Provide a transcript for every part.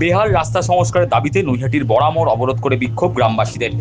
বেহাল রাস্তা সংস্কারের দাবিতে নৈহাটির বরামর অবরোধ করে বিক্ষোভ গ্রামবাসীদের।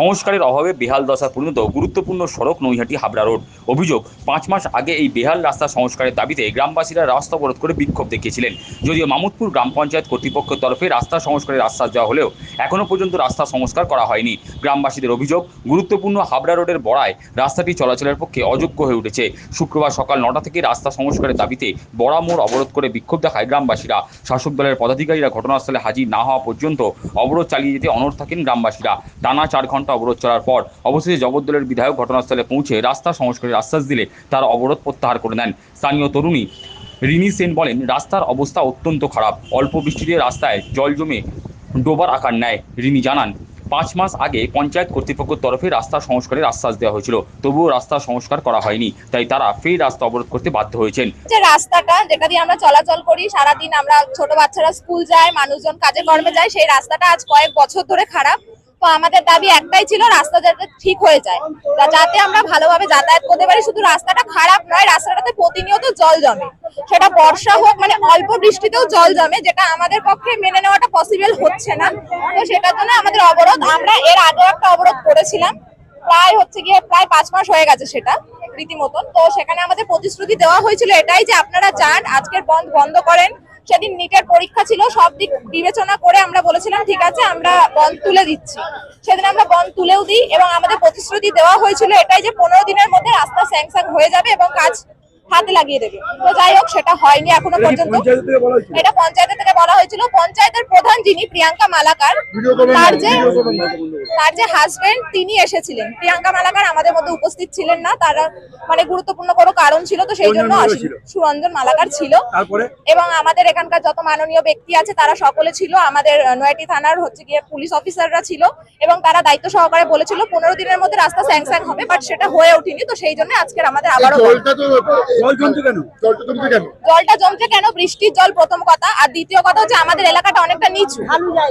সংস্কারের অভাবে বেহাল দশা পরিণত গুরুত্বপূর্ণ সড়ক নৈহাটি হাবড়া রোড। অভিযোগ, পাঁচ মাস আগে এই বেহাল রাস্তা সংস্কারের দাবিতে গ্রামবাসীরা রাস্তা অবরোধ করে বিক্ষোভ দেখিয়েছিলেন। যদিও মামুদপুর গ্রাম পঞ্চায়েত কর্তৃপক্ষের তরফে রাস্তা সংস্কারের আশ্বাস দেওয়া হলেও এখনও পর্যন্ত রাস্তা সংস্কার করা হয়নি। গ্রামবাসীদের অভিযোগ, গুরুত্বপূর্ণ হাবড়া রোডের বড়ায় রাস্তাটি চলাচলের পক্ষে অযোগ্য হয়ে উঠেছে। শুক্রবার সকাল নটা থেকে রাস্তা সংস্কারের দাবিতে বড়া মোড় অবরোধ করে বিক্ষোভ দেখায় গ্রামবাসীরা। শাসক দলের পদাধিকারীরা ঘটনাস্থলে হাজির না হওয়া পর্যন্ত অবরোধ চালিয়ে যেতে অনড় থাকেন গ্রামবাসীরা। টানা চার ঘণ্টা অবরোধ চলার পর অবশেষে জগদ্দলের বিধায়ক ঘটনাস্থলে পৌঁছে রাস্তা সংস্কারের আশ্বাস দিলে তারা অবরোধ প্রত্যাহার করে নেন। স্থানীয় তরুণী রিনি সেন বলেন, রাস্তার অবস্থা অত্যন্ত খারাপ। অল্প বৃষ্টিতে রাস্তায় জল জমে ডোবার আকার নেয়। রিনি জানান, পাঁচ মাস আগে পঞ্চায়েত কর্তৃপক্ষের তরফে রাস্তা সংস্কারের আশ্বাস দেওয়া হয়েছিল। তবুও রাস্তা সংস্কার করা হয়নি। তাই তারা ফের রাস্তা অবরোধ করতে বাধ্য হয়েছেন। যে রাস্তাটা যেটা দিয়ে আমরা চলাচল করি, সারাদিন আমরা ছোট বাচ্চারা স্কুল যায়, মানুষজন কাজে কর্মে যায়, সেই রাস্তাটা আজ কয়েক বছর ধরে খারাপ। তো আমাদের দাবি একটাই ছিল, রাস্তা যাতে ঠিক হয়ে যায়। যাতে আমরা ভালোভাবে যাতায়াত করতে পারি, শুধু রাস্তাটা খারাপ নয়, রাস্তাটাতে প্রতিনিয়ত জল জমে। সেটা বর্ষা হোক মানে অল্প বৃষ্টিতেও জল জমে, যেটা আমাদের পক্ষে মেনে নেওয়াটা পসিবল হচ্ছে না। তো সেটার জন্য আমাদের অবরোধ, আমরা এর আগেও একটা অবরোধ করেছিলাম। প্রায় হচ্ছে গিয়ে প্রায় পাঁচ মাস হয়ে গেছে সেটা, রীতিমতন। তো সেখানে আমাদের প্রতিশ্রুতি দেওয়া হয়েছিল এটাই যে আপনারা যান, আজকের বন্ধ বন্ধ করেন। সেদিন নিটের পরীক্ষা ছিল, সব দিক বিবেচনা করে আমরা বলেছিলাম, ঠিক আছে, আমরা বন তুলে দিচ্ছি। সেদিন আমরা বন তুলেও দিই এবং আমাদের প্রতিশ্রুতি দেওয়া হয়েছিল এটাই যে পনেরো দিনের মধ্যে রাস্তা স্যাংসাং হয়ে যাবে এবং কাজ হাতে লাগিয়ে দেবে। তো যাই হোক সেটা হয়নি এখনও পর্যন্ত। এটা পঞ্চায়েতের থেকে বলা হয়েছিল। পঞ্চায়েতের প্রধান যিনি প্রিয়াঙ্কা মালাকার তার যে তার যে হাজবেন্ড তিনি এসেছিলেন। প্রিয়াঙ্কা মালাকার আমাদের মধ্যে উপস্থিত ছিলেন না। তারা মানে গুরুত্বপূর্ণ কোনো কারণ ছিল তো সেই জন্য সুরঞ্জন মালাকার ছিল। এবং আমাদের এখানকার যত মাননীয় ব্যক্তি আছে তারা সকলে ছিল। আমাদের নয়াটি থানার হচ্ছে গিয়ে পুলিশ অফিসাররা ছিল। এবং তারা দায়িত্ব সহকারে বলেছিল পনেরো দিনের মধ্যে রাস্তা স্যাংশন হবে বাট সেটা হয়ে ওঠেনি তো সেই জন্য আজকের আমাদের আবারও জল জমছে কেন? জলটা জমছে কেন? জলটা জমছে কেন? বৃষ্টির জল প্রথম কথা। আর দ্বিতীয় কথা হচ্ছে আমাদের এলাকাটা অনেকটা নিচু।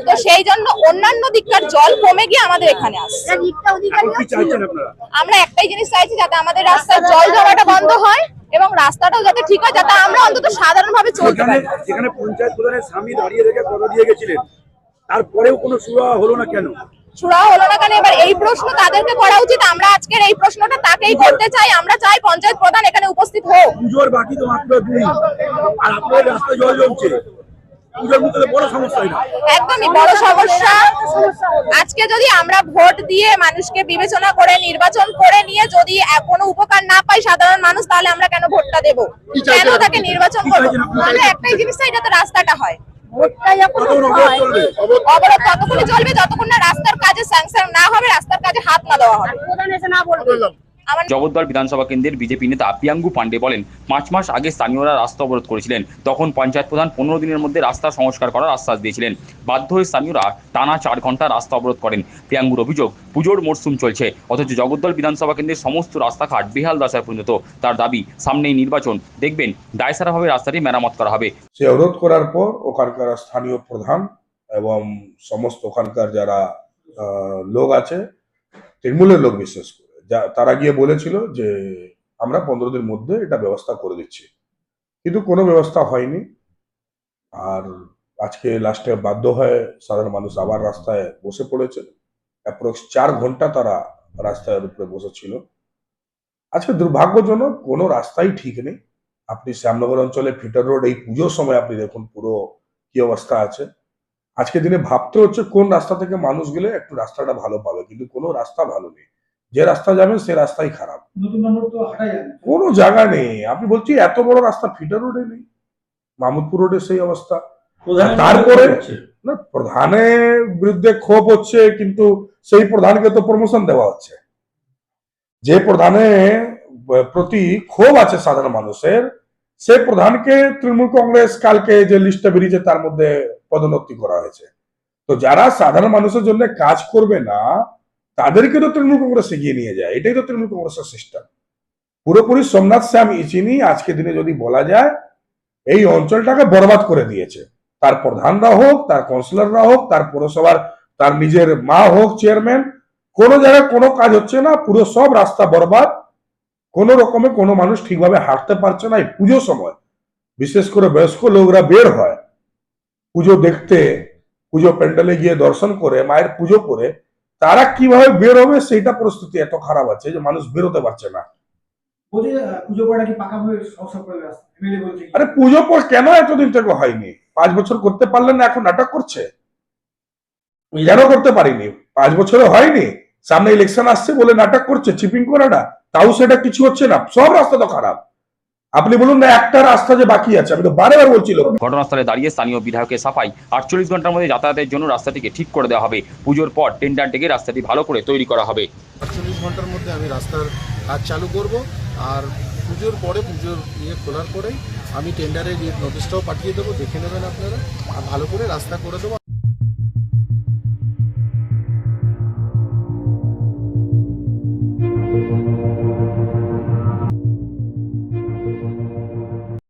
তো সেই জন্য অন্যান্য দিককার জল কমে গিয়ে আমাদের এখানে আসছে। আমরা একটাই জিনিস চাইছি যাতে আমাদের রাস্তার জল জমাটা বন্ধ হয় এবং রাস্তাটাও যাতে ঠিক হয় যাতে আমরা অন্তত সাধারণভাবে চলতে পারি। যেখানে পঞ্চায়েত প্রধানের স্বামী দাঁড়িয়ে রেখে কথা দিয়ে গেছিলেন তারপরেও কোনো সুরা হলো না কেন? সুরা হলো না কেন? এবার এই প্রশ্ন তাদেরকে করা উচিত। আমরা আজকের এই প্রশ্নটা তাকেই করতে চাই। আমরা চাই পঞ্চায়েত প্রধান এখানে উপস্থিত হোক। পুজোর বাকি তো মাত্র দুই আর আপনাদের রাস্তায় জল জমছে। পুজোর মধ্যে তো বড় সমস্যা এটা। একদমই বড় সমস্যা। আজকে যদি আমরা ভোট দিয়ে মানুষকে বিবেচনা করে নির্বাচন করে নিয়ে যদি কোনো উপকার না পাই সাধারণ মানুষ তাহলে আমরা কেন ভোটটা দেব? কেন তাকে নির্বাচন করব? আমরা একটাই জিনিস চাই যাতে রাস্তাটা হয়। অবরোধ ততক্ষণই চলবে? যতক্ষণ না রাস্তার কাজে স্যাংশন না হবে রাস্তার কাজে হাত না দেওয়া হবে। জগদ্দল বিধানসভা কেন্দ্রের বিজেপি নেতা পিয়াঙ্গু পান্ডে বলেন পাঁচ মাস আগে স্থানীয়রা রাস্তা অবরোধ করেছিলেন। তখন পঞ্চায়েত প্রধান পনেরো দিনের মধ্যে রাস্তা সংস্কার করার আশ্বাস দিয়েছিলেন। বাধ্য হয়ে স্থানীয়রা টানা চার ঘণ্টা রাস্তা অবরোধ করেন। পিয়াঙ্গুর অভিযোগ পুজোর মরশুম চলছে। অথচ জগদ্দল বিধানসভা কেন্দ্রের সমস্ত রাস্তাঘাট বেহাল দশায় পরিণত। তার দাবি সামনেই নির্বাচন। দেখবেন দায়সারাভাবে রাস্তাটি মেরামত করা হবে। সে অবরোধ করার পর ওখানকার স্থানীয় প্রধান এবং সমস্ত ওখানকার যারা লোক আছে, তৃণমূলের লোক বিশেষ করে। যা, তারা গিয়ে বলেছিল যে, আমরা পনেরো দিনের মধ্যে এটা ব্যবস্থা করে দিচ্ছি। কিন্তু কোনো ব্যবস্থা হয়নি। আর আজকে লাস্টে বাধ্য হয়ে সাধারণ মানুষ আবার রাস্তায় বসে পড়েছে। অ্যাপ্রক্স চার ঘণ্টা তারা রাস্তার উপরে বসেছিল আজকে দুর্ভাগ্যজনক কোনো রাস্তাই ঠিক নেই। আপনি শ্যামনগর অঞ্চলে ফিটার রোড, এই পুজোর সময় আপনি দেখুন পুরো কি অবস্থা আছে। আজকে দিনে ভাবতে হচ্ছে কোন রাস্তা থেকে মানুষ গেলে একটু রাস্তাটা ভালো পাবে কিন্তু কোনো রাস্তা ভালো নেই। যে রাস্তা যাবেন সে রাস্তাই খারাপ। কোনো জায়গা নেই। আপনি বলছি এত বড় রাস্তা ফিটার রোডে নেই। মামুদপুর রোডে সেই অবস্থা। তারপরে না প্রধানের বিরুদ্ধে ক্ষোভ হচ্ছে কিন্তু সেই প্রধানকে তো প্রমোশন দেওয়া হচ্ছে। যে প্রধানে প্রতি ক্ষোভ আছে সাধারণ মানুষের সে প্রধানকে তৃণমূল কংগ্রেস কালকে যে লিস্টটা বেরিয়েছে তার মধ্যে পদোন্নতি করা হয়েছে। তো যারা সাধারণ মানুষের জন্য কাজ করবে না, তাদেরকে তো তৃণমূল কংগ্রেস এগিয়ে নিয়ে যায়। এটাই তো তৃণমূল কংগ্রেসের সিস্টেম। পুরোপুরি সোমনাথ শ্যাম ইচিনি আজকে দিনে যদি বলা যায়, এই অঞ্চলটাকে বরবাদ করে দিয়েছে। তার প্রধানরা হোক, তার কাউন্সিলররা হোক, তার পৌরসভার, তার নিজের মা হোক চেয়ারম্যান কোনো জায়গায় কোনো কাজ হচ্ছে না, পুরো সব রাস্তা বরবাদ। কোনো রকমে কোনো মানুষ ঠিকভাবে হাঁটতে পারছে না, এই পুজো সময়। বিশেষ করে বয়স্ক লোকরা বের হয়। পুজো দেখতে পুজো প্যান্ডেলে গিয়ে দর্শন করে মায়ের পুজো করে তারা কীভাবে বের হবে সেইটা পরিস্থিতি এত খারাপ আছে যে মানুষ বেরোতে পারছে না? আরে পুজো পর কেন এতদিন থেকে হয়নি? পাঁচ বছর করতে পারলেন না এখন নাটক করছে? কেন করতে পারিনি? পাঁচ বছরে হয়নি? সামনে ইলেকশন আসছে বলে নাটক করছে চিপিং করাটা? তাও সেটা কিছু হচ্ছে না। সব রাস্তা তো খারাপ। আপনি বলুন না একটা রাস্তা যে বাকি আছে আমি তো বারবার বলছি লোক। ঘটনাস্থলে দাঁড়িয়ে স্থানীয় বিধায়কের সাফাই। আটচল্লিশ ঘণ্টার মধ্যে যাতায়াতের জন্য রাস্তাটিকে ঠিক করে দেওয়া হবে। পুজোর পর টেন্ডার ডেকে রাস্তাটি ভালো করে তৈরি করা হবে। আটচল্লিশ ঘণ্টার মধ্যে আমি রাস্তার কাজ চালু করব। আর পুজোর পরে পুজোর ইয়ে খোলার পরেই আমি টেন্ডারের নোটিশটাও পাঠিয়ে দেবো দেখে নেবেন আপনারা। আর ভালো করে রাস্তা করে দেবো।